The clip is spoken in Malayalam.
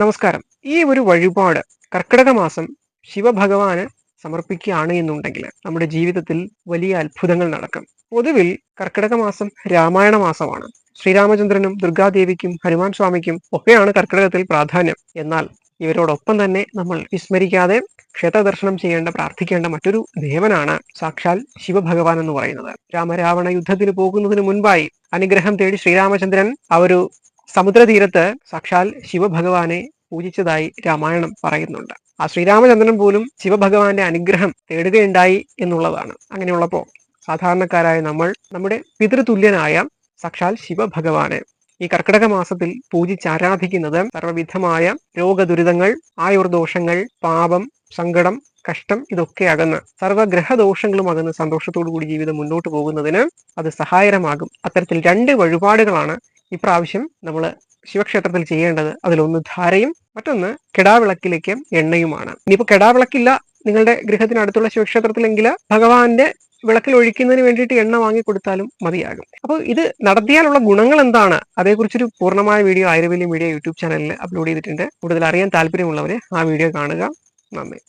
നമസ്കാരം. ഈ ഒരു വഴിപാട് കർക്കിടക മാസം ശിവഭഗവാന് സമർപ്പിക്കുകയാണ് എന്നുണ്ടെങ്കിൽ നമ്മുടെ ജീവിതത്തിൽ വലിയ അത്ഭുതങ്ങൾ നടക്കും. പൊതുവിൽ കർക്കിടക മാസം രാമായണ മാസമാണ്. ശ്രീരാമചന്ദ്രനും ദുർഗാദേവിക്കും ഹനുമാൻ സ്വാമിക്കും ഒക്കെയാണ് കർക്കിടകത്തിൽ പ്രാധാന്യം. എന്നാൽ ഇവരോടൊപ്പം തന്നെ നമ്മൾ വിസ്മരിക്കാതെ ക്ഷേത്ര ദർശനം ചെയ്യേണ്ട പ്രാർത്ഥിക്കേണ്ട മറ്റൊരു ദേവനാണ് സാക്ഷാൽ ശിവഭഗവാൻ എന്ന് പറയുന്നത്. രാമരാവണ യുദ്ധത്തിന് പോകുന്നതിന് മുൻപായി അനുഗ്രഹം തേടി ശ്രീരാമചന്ദ്രൻ ആ ഒരു സമുദ്രതീരത്ത് സാക്ഷാൽ ശിവഭഗവാനെ പൂജിച്ചതായി രാമായണം പറയുന്നുണ്ട്. ആ ശ്രീരാമചന്ദ്രൻ പോലും ശിവഭഗവാന്റെ അനുഗ്രഹം തേടുകയുണ്ടായി എന്നുള്ളതാണ്. അങ്ങനെയുള്ളപ്പോൾ സാധാരണക്കാരായ നമ്മൾ നമ്മുടെ പിതൃതുല്യനായ സാക്ഷാൽ ശിവഭഗവാനെ ഈ കർക്കിടക മാസത്തിൽ പൂജിച്ച് ആരാധിക്കുന്നത് സർവവിധമായ രോഗദുരിതങ്ങൾ ആയുർദോഷങ്ങൾ പാപം സങ്കടം കഷ്ടം ഇതൊക്കെ അകന്ന് സർവഗ്രഹദോഷങ്ങളും അകന്ന് സന്തോഷത്തോടു കൂടി ജീവിതം മുന്നോട്ട് പോകുന്നതിന് അത് സഹായകരമാകും. അത്തരത്തിൽ രണ്ട് വഴിപാടുകളാണ് ഇപ്രാവശ്യം നമ്മൾ ശിവക്ഷേത്രത്തിൽ ചെയ്യേണ്ടത് അതിലൊന്ന് ധാരയും മറ്റൊന്ന് കെടാവിളക്കിലേക്ക് എണ്ണയുമാണ്. ഇനിയിപ്പോ കെടാവിളക്കില്ല നിങ്ങളുടെ ഗൃഹത്തിനടുത്തുള്ള ശിവക്ഷേത്രത്തിലെങ്കിൽ ഭഗവാന്റെ വിളക്കിൽ ഒഴിക്കുന്നതിന് വേണ്ടിയിട്ട് എണ്ണ വാങ്ങി കൊടുത്താലും മതിയാകും. അപ്പോൾ ഇത് നടത്തിയാലുള്ള ഗുണങ്ങൾ എന്താണ്? അതേക്കുറിച്ചൊരു പൂർണമായ വീഡിയോ ആയുർവേദ മീഡിയ യൂട്യൂബ് ചാനലിൽ അപ്ലോഡ് ചെയ്തിട്ടുണ്ട്. കൂടുതൽ അറിയാൻ താല്പര്യമുള്ളവരെ ആ വീഡിയോ കാണുക. നന്ദി.